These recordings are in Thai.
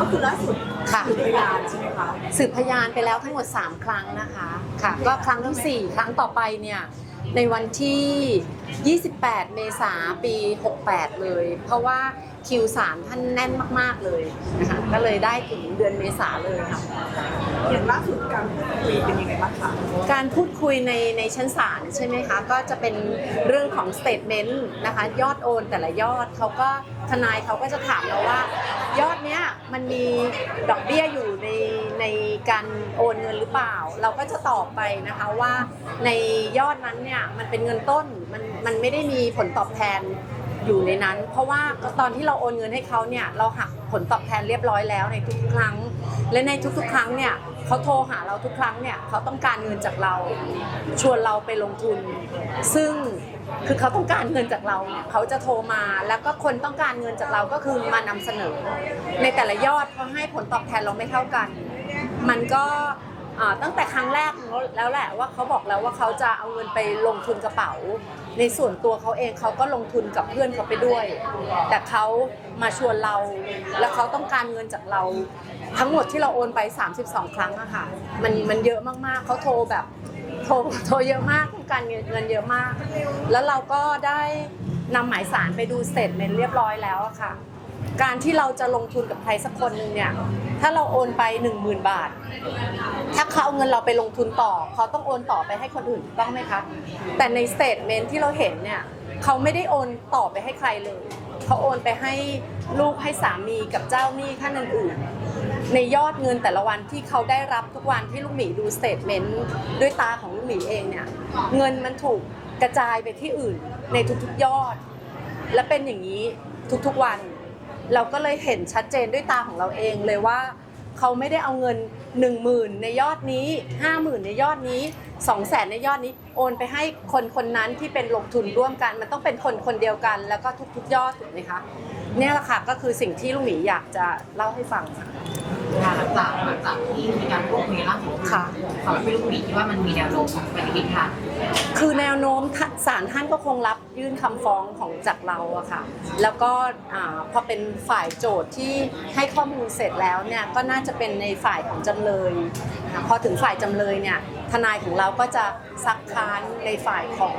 ก็คือล่าสุดค่ะคือพยานใช่ไหมคะสืบพยานไปแล้วทั้งหมด 3 ครั้งนะคะค่ะ ก็ครั้งที่ 4 ครั้งต่อไปเนี่ยในวันที่ 28 เมษายนปี 68 เลย เพราะว่า คิวสารท่านแน่นมาก ๆเลยนะคะก็เลยได้ถึงเดือนเมษาเลยค่ะอย่างล่าสุดการพูดคุยเป็นยังไงบ้างคะการพูดคุยในในชั้นศาลใช่ไหมคะก็จะเป็นเรื่องของสเต t เมนต์นะคะยอดโอนแต่ละยอดเขาก็ทนายเขาก็จะถามเราว่า ยอดเนี้ยมันมีดอกเบี้ยอยู่ในในการโอนเงินหรือเปล่า เราก็จะตอบไปนะคะว่าในยอดนั้นเนี่ยมันเป็นเงินต้นมันมันไม่ได้มีผลตอบแทน อยู่ในนั้น เพราะว่าตอนที่เราโอนเงินให้เขาเนี่ยเราหักผลตอบแทนเรียบร้อยแล้วในทุกครั้ง และในทุกๆ ครั้งเนี่ยเขาโทรหาเราทุกครั้งเนี่ยเขาต้องการเงินจากเรา ชวนเราไปลงทุน ซึ่งคือเขาต้องการเงินจากเราเนี่ยเขาจะโทรมาแล้วก็คนต้องการเงินจากเราก็คือมานำเสนอ ในแต่ละยอดเขาให้ผลตอบแทนเราไม่เท่ากัน มันก็ ตั้งแต่ครั้งแรกแล้วแหละว่าเขาบอกแล้วว่าเขาจะเอาเงินไปลงทุนกระเป๋า ในส่วนตัวเขาเองเขาก็ลงทุนกับเพื่อนเขาไปด้วย แต่เขามาชวนเรา แล้วเขาต้องการเงินจากเรา ทั้งหมดที่เราโอนไป 32 ครั้งอะค่ะ มันมันเยอะมากๆเขาโทรแบบโทรโทรเยอะมากต้องการเงินเงินเยอะมาก แล้วเราก็ได้นำหมายสารไปดูเสร็จเป็นเรียบร้อยแล้วอะค่ะ การที่เราจะลงทุนกับใครสักคนหนึ่งเนี่ย ถ้าเราโอนไป 10,000 บาท ถ้าเขาเอาเงินเราไปลงทุนต่อ เขาต้องโอนต่อไปให้คนอื่นถูกต้องไหมคะ แต่ในสเต t เมนที่เราเห็นเนี่ย เขาไม่ได้โอนต่อไปให้ใครเลย เขาโอนไปให้ลูกให้สามีกับเจ้าหนี้ท่านอื่นในยอดเงินแต่ละวันที่เขาได้รับทุกวันที่ลูกหมีดูสเต t เมนต์ด้วยตาของลูกหมีเองเนี่ยเงินมันถูกกระจายไปที่อื่นในทุกๆยอด และเป็นอย่างนี้ทุกๆวัน เราก็เลยเห็นชัดเจนด้วยตาของเราเองเลยว่าเขาไม่ได้เอาเงิน 1 0,000 ในยอดนี้ 50,000 ในยอดนี้ 200,000 ในยอดนี้โอนไปให้คนคนนั้นที่เป็นลงทุนร่วมกัน มันต้องเป็นคนคนเดียวกัน แล้วก็ทุกๆ ยอดถูกไหมคะเนี่ยแหละค่ะก็คือสิ่งที่ลุงหมีอยากจะเล่าให้ฟังค่ะค่ะ หลังจากหลังจากที่มีการพูดคุยล่าสุดค่ะสำหรับพี่ลูกหมีคิดว่ามันมีแนวโน้มไปในทิศทางคือแนวโน้มท่าศาลท่านก็คงรับยื่นคำฟ้องของจากเราอะค่ะ แล้วก็อาพอเป็นฝ่ายโจทย์ที่ให้ข้อมูลเสร็จแล้วเนี่ยก็น่าจะเป็นในฝ่ายของจำเลยนะพอถึงฝ่ายจำเลยเนี่ย ทนายของเราก็จะซักค้านในฝ่ายของ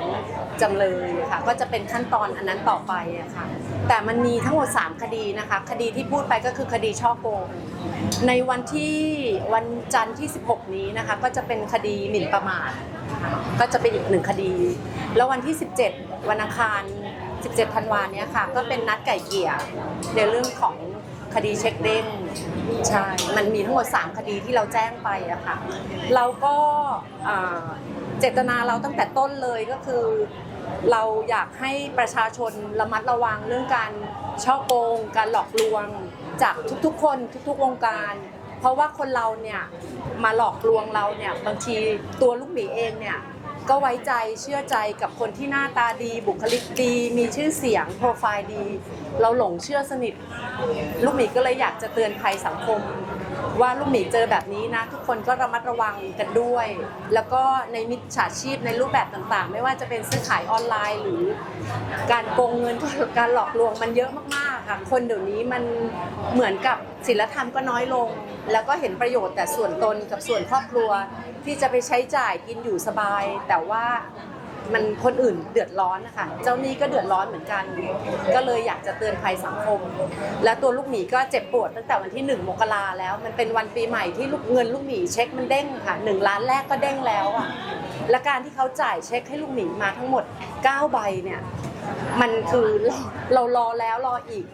จำเลยค่ะก็จะเป็นขั้นตอนอันนั้นต่อไปอะค่ะแต่มันมีทั้งหมด 3 คดีนะคะ คดีที่พูดไปก็คือคดีช่อโกงในวันที่วันจันทร์ที่ 16 นี้นะคะ ก็จะเป็นคดีหมิ่นประมาทก็จะเป็นอีกหนึ่งคดี แล้ววันที่ 17 วันอังคาร 17 ธันวาเนี้ยค่ะ ก็เป็นนัดไก่เกี่ยในเรื่องของ คดีเช็คเด้งใช่ มันมีทั้งหมด 3 คดีที่เราแจ้งไปอะค่ะ เราก็อ่าเจตนาเราตั้งแต่ต้นเลยก็คือ เราอยากให้ประชาชนระมัดระวังเรื่องการช่อโกง การหลอกลวงจากทุกๆ คนทุกๆวงการ เพราะว่าคนเราเนี่ยมาหลอกลวงเราเนี่ยบางทีตัวลูกหมีเองเนี่ย ก็ไว้ใจเชื่อใจกับคนที่หน้าตาดี บุคลิกดี มีชื่อเสียงโปรไฟล์ดี เราหลงเชื่อสนิท ลูกหมีก็เลยอยากจะเตือนภัยสังคม ว่าลูกหมีเจอแบบนี้นะ ทุกคนก็ระมัดระวังกันด้วย แล้วก็ในมิจฉาชีพในรูปแบบต่างๆ ไม่ว่าจะเป็นซื้อขายออนไลน์หรือ การโกงเงินการหลอกลวงมันเยอะมากๆ ค่ะ คนเดี๋ยวนี้มันเหมือนกับศีลธรรมก็น้อยลง แล้วก็เห็นประโยชน์แต่ส่วนตนกับส่วนครอบครัวที่จะไปใช้จ่ายกินอยู่สบาย แต่ว่ามันคนอื่นเดือดร้อนนะคะเจ้านี้ก็เดือดร้อนเหมือนกัน ก็เลยอยากจะเตือนภัยสังคม และตัวลูกหมีก็เจ็บปวดตั้งแต่วันที่1มกราแล้ว มันเป็นวันปีใหม่ที่ลูกเงินลูกหมีเช็คมันเด้งค่ะหนึ่งล้านแรกก็เด้งแล้วอะและการที่เขาจ่ายเช็คให้ลูกหมีมาทั้งหมด 9 ใบเนี่ย มันคือเราเรารอแล้วรออีก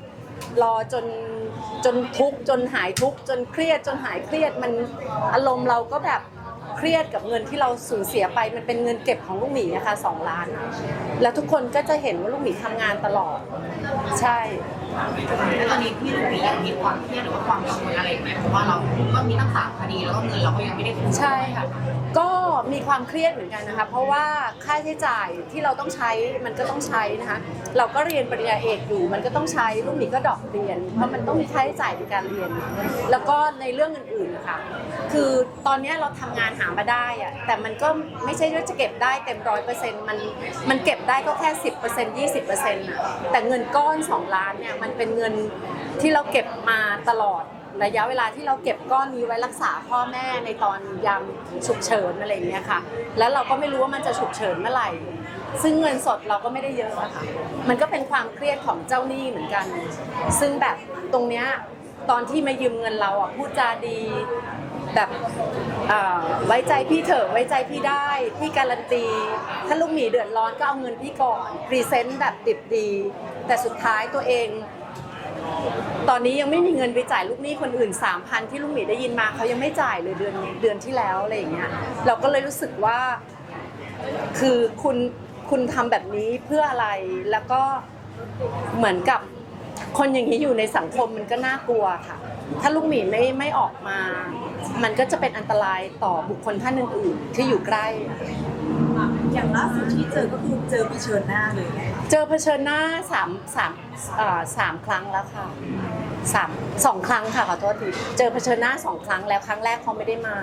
รอจนจนทุกข์จนหายทุกข์จนเครียดจนหายเครียดมันอารมณ์เราก็แบบเครียดกับเงินที่เราสูญเสียไปมันเป็นเงินเก็บของลูกหมีนะคะสองล้าน แล้วทุกคนก็จะเห็นว่าลูกหมีทำงานตลอด ใช่แล้วตอนนี้พี่ลูกหมียังมีความเครียดหรือว่าความกังวลอะไรไหมเพราะว่าเราก็มีตั้งสามคดีแล้วก็เงินเราก็ยังไม่ได้คืนใช่ค่ะก็มีความเครียดเหมือนกันนะคะ เพราะว่าค่าใช้จ่ายที่เราต้องใช้มันก็ต้องใช้นะคะ เราก็เรียนปริญญาเอกอยู่ มันก็ต้องใช้ลูกหมีก็ดอกเรียน เพราะมันต้องมีค่าใช้จ่ายในการเรียน แล้วก็ในเรื่องอื่นๆนะคะคือตอนนี้เราทำงานหามาได้อะแต่มันก็ไม่ใช่ว่าจะเก็บได้เต็มร้อยเปอร์เซ็นต์มันมันเก็บได้ก็แค่สิบเปอร์เซ็นต์ยี่สิบเปอร์เซ็นต์อะแต่เงินก้อนสองล้านเนี่ยมันเป็นเงินที่เราเก็บมาตลอด ระยะเวลาที่เราเก็บก้อนนี้ไว้รักษาพ่อแม่ในตอนยามฉุกเฉินอะไรอย่างเงี้ยค่ะ แล้วเราก็ไม่รู้ว่ามันจะฉุกเฉินเมื่อไหร่ ซึ่งเงินสดเราก็ไม่ได้เยอะอะค่ะ มันก็เป็นความเครียดของเจ้าหนี้เหมือนกัน ซึ่งแบบตรงเนี้ยตอนที่มายืมเงินเราอะพูดจาดีแบบไว้ใจพี่เถอะไว้ใจพี่ได้พี่การันตี ถ้าลูกหมีเดือดร้อนก็เอาเงินพี่ก่อนพรีเซนต์แบบดิบดี แต่สุดท้ายตัวเอง ตอนนี้ยังไม่มีเงินไปจ่ายลูกหนี้คนอื่น 3,000 ที่ลูกหมีได้ยินมาเขายังไม่จ่ายเลยเดือนเดือนที่แล้วอะไรอย่างเงี้ยเราก็เลยรู้สึกว่าคือคุณคุณทำแบบนี้เพื่ออะไรแล้วก็เหมือนกับคนอย่างนี้อยู่ในสังคมมันก็น่ากลัวค่ะ ถ้าลูกหมีไม่ไม่ออกมา มันก็จะเป็นอันตรายต่อบุคคลท่านอื่นๆที่อยู่ใกล้ อย่างล่าสุดที่เจอก็คือเจอเผชิญหน้าเลยนะคะเจอเผชิญหน้าสามสามเอ่อสามครั้งแล้วค่ะสามสองครั้งค่ะขอโทษทีเจอเผชิญหน้าสองครั้งแล้วครั้งแรกเขาไม่ได้มา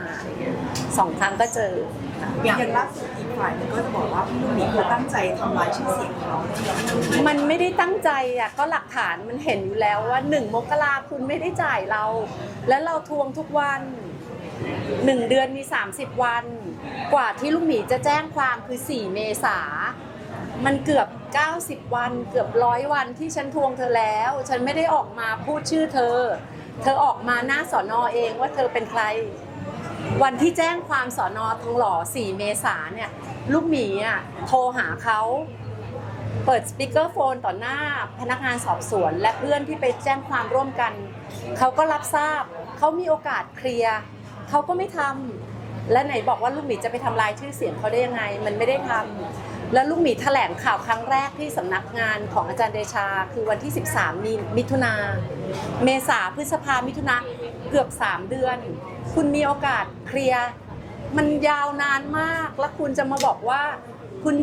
สองครั้งก็เจอค่ะ อย่างล่าสุดอีกฝ่ายหนึงก็จะบอกว่าพี่ลูกหมีเขาตั้งใจทำลายชื่อเสียงเขามันไม่ได้ตั้งใจอะก็หลักฐานมันเห็นอยู่แล้วว่าหนึ่งมกราคุณไม่ได้จ่ายเรา แล้วเราทวงทุกวัน หนึ่งเดือนมี 30 วัน กว่าที่ลูกหมีจะแจ้งความคือ 4 เมษา มันเกือบ 90 วัน เกือบร้อยวันที่ฉันทวงเธอแล้ว ฉันไม่ได้ออกมาพูดชื่อเธอ เธอออกมาหน้าสอนอเองว่าเธอเป็นใคร วันที่แจ้งความสอนอทองหล่อ 4 เมษาเนี่ย ลูกหมีอะโทรหาเขาเปิดสปีกเกอร์โฟนต่อหน้าพนักงานสอบสวน และเพื่อนที่ไปแจ้งความร่วมกัน เขาก็รับทราบ เขามีโอกาสเคลียร์ เขาก็ไม่ทำและไหนบอกว่าลูกหมีจะไปทำลายชื่อเสียงเขาได้ยังไง มันไม่ได้ทำแล้วลูกหมีแถลงข่าวครั้งแรกที่สำนักงานของอาจารย์เดชา คือวันที่ 13 มีมิถุนาเมษาพฤษภามิถุนาเกือบ 3 เดือน คุณมีโอกาสเคลียร์มันยาวนานมาก แล้วคุณจะมาบอกว่าคุณ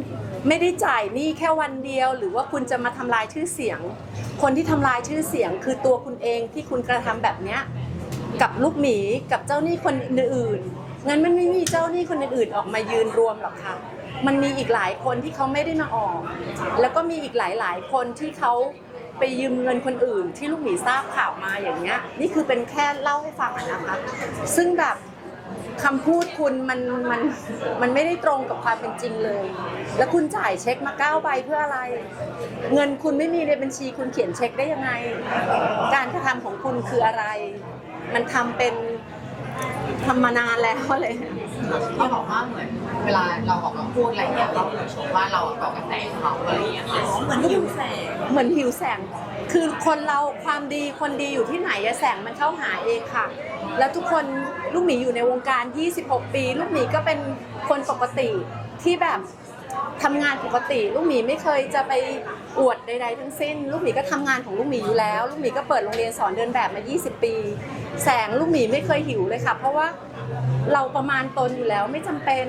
ไม่ได้จ่ายหนี้แค่วันเดียว หรือว่าคุณจะมาทำลายชื่อเสียง คนที่ทำลายชื่อเสียงคือตัวคุณเองที่คุณกระทำแบบเนี้ย กับลูกหมีกับเจ้าหนี้คนอื่นๆงั้นมันไม่มีเจ้าหนี้คนอื่นๆออกมายืนรวมหรอกค่ะ มันมีอีกหลายคนที่เขาไม่ได้มาออก แล้วก็มีอีกหลายๆ คนที่เขาไปยืมเงินคนอื่น ที่ลูกหมีทราบข่าวมาอย่างเงี้ย นี่คือเป็นแค่เล่าให้ฟังนะคะ ซึ่งแบบคำพูดคุณมันมันมันไม่ได้ตรงกับความเป็นจริงเลย แล้วคุณจ่ายเช็คมาเก้าใบเพื่ออะไร เงินคุณไม่มีในบัญชีคุณเขียนเช็คได้ยังไง การกระทำของคุณคืออะไร มันทำเป็นทำมานานแล้วเลย เขาบอกว่าเหมือนเวลาเราออกมาพูดอะไรเนี่ยเขาเหมือนชมว่าเราอะก่อกระแสเขาอะไรอย่างเงี้ยค่ะเหมือนหิวแสงเหมือนหิวแสง คือคนเราความดีคนดีอยู่ที่ไหนอะแสงมันเข้าหาเองค่ะ แล้วทุกคนลูกหมีอยู่ในวงการ 26 ปี ลูกหมีก็เป็นคนปกติที่แบบ ทำงานปกติ ลูกหมีไม่เคยจะไปอวดใดๆทั้งสิ้น ลูกหมีก็ทำงานของลูกหมีอยู่แล้ว ลูกหมีก็เปิดโรงเรียนสอนเดินแบบมา 20 ปี แสงลูกหมีไม่เคยหิวเลยค่ะ เพราะว่าเราประมาณตนอยู่แล้วไม่จำเป็น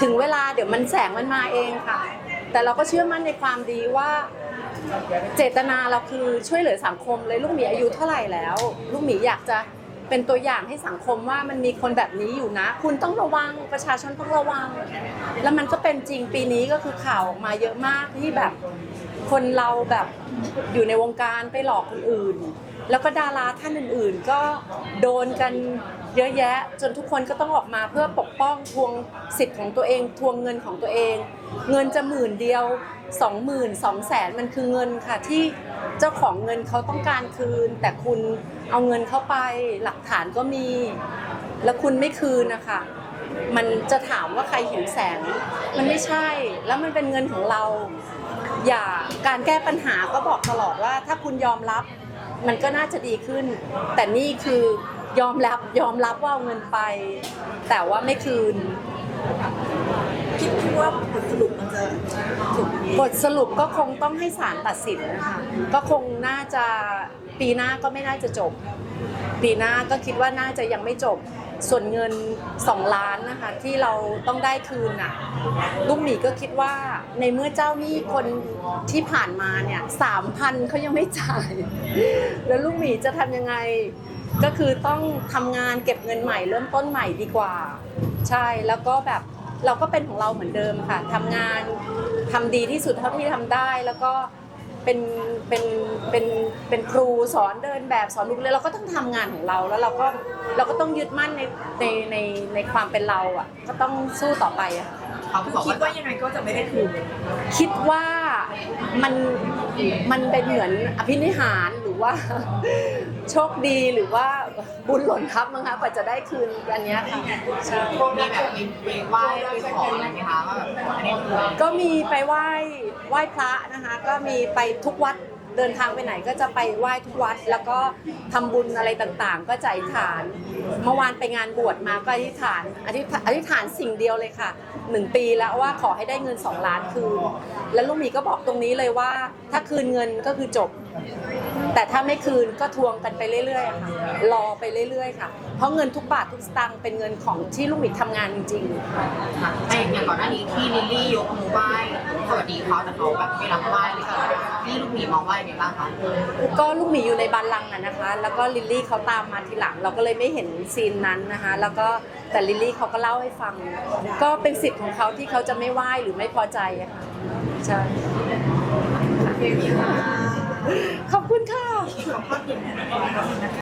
ถึงเวลาเดี๋ยวมันแสงมันมาเองค่ะ แต่เราก็เชื่อมั่นในความดีว่า เจตนาเราคือช่วยเหลือสังคมเลยลูกหมีอายุเท่าไหร่แล้ว ลูกหมีอยากจะ เป็นตัวอย่างให้สังคมว่ามันมีคนแบบนี้อยู่นะ คุณต้องระวังประชาชนต้องระวัง แล้วมันก็เป็นจริงปีนี้ก็คือข่าวออกมาเยอะมากที่แบบคนเราแบบอยู่ในวงการไปหลอกคนอื่น แล้วก็ดาราท่านอื่นๆ ก็โดนกัน เยอะแยะ จนทุกคนก็ต้องออกมาเพื่อปกป้องทวงสิทธิ์ของตัวเอง ทวงเงินของตัวเอง เงินจะหมื่นเดียวสองหมื่นสองแสนมันคือเงินค่ะที่เจ้าของเงินเขาต้องการคืน แต่คุณเอาเงินเข้าไปหลักฐานก็มี แล้วคุณไม่คืนนะคะมันจะถามว่าใครหิวแสง มันไม่ใช่ แล้วมันเป็นเงินของเรา อย่าการแก้ปัญหาก็บอกตลอดว่า ถ้าคุณยอมรับ มันก็น่าจะดีขึ้น แต่นี่คือ ยอมรับยอมรับว่าเอาเงินไป แต่ว่าไม่คืน คิดว่าบทสรุปมันจะจบยังไงบทสรุปก็คงต้องให้ศาลตัดสินนะคะก็คงน่าจะปีหน้าก็ไม่น่าจะจบ ปีหน้าก็คิดว่าน่าจะยังไม่จบ ส่วนเงิน 2 ล้านนะคะที่เราต้องได้คืนน่ะลูกหมีก็คิดว่าในเมื่อเจ้าหนี้คนที่ผ่านมาเนี่ยสามพันเขายังไม่จ่าย แล้วลูกหมีจะทำยังไง ก็คือต้องทำงานเก็บเงินใหม่เริ่มต้นใหม่ดีกว่า ใช่แล้วก็แบบเราก็เป็นของเราเหมือนเดิมค่ะทำงานทำดีที่สุดเท่าที่ทำได้แล้วก็เป็นเป็นเป็นเป็นครูสอนเดินแบบสอนลูกเรือเราก็ต้องทำงานของเราแล้วเราก็เราก็ต้องยึดมั่นในในในในความเป็นเราอะก็ต้องสู้ต่อไปอะค่ะเขาคือบอกคิดว่าว่ายังไงก็จะไม่ได้คืนคิดว่า มันมันเป็นเหมือนอภินิหารหรือว่าโชคดีหรือว่าบุญหล่นทับมั้งคะกว่าจะได้คืนอันเนี้ยค่ะใช่มีแบบไปไปไหว้ไปขออะไรไหมคะว่าแบบอันนี้คือ ก็มีไปไหว้ไหว้พระนะคะ ก็มีไปทุกวัด เดินทางไปไหนก็จะไปไหว้ทุกวัด แล้วก็ทำบุญอะไรต่างๆ ก็จะอธิษฐาน เมื่อวานไปงานบวชมาก็อธิษฐานอธิษฐานอธิษฐานสิ่งเดียวเลยค่ะหนึ่งปีแล้วว่าขอให้ได้เงินสองล้านคืนแล้วลูกหมีก็บอกตรงนี้เลยว่า ถ้าคืนเงินก็คือจบ แต่ถ้าไม่คืนก็ทวงกันไปเรื่อยๆอะค่ะรอไปเรื่อยๆค่ะ เพราะเงินทุกบาททุกสตางค์เป็นเงินของที่ลูกหมีทำงานจริงๆค่ะไอ้อย่างก่อนหน้านี้ที่ลิลลี่ยกมือไหว้สวัสดีเขาแต่เขาแบบไม่รับไหว้เลยค่ะนี่ลูกหมีมองไหว้ไงบ้างคะก็ลูกหมีอยู่ในบานลังก์อะนะคะ แล้วก็ลิลลี่เขาตามมาทีหลัง เราก็เลยไม่เห็นซีนนั้นนะคะ แล้วก็แต่ลิลลี่เขาก็เล่าให้ฟัง ก็เป็นสิทธิ์ของเขาที่เขาจะไม่ไหว้หรือไม่พอใจอะค่ะใช่ ขอบคุณค่ะ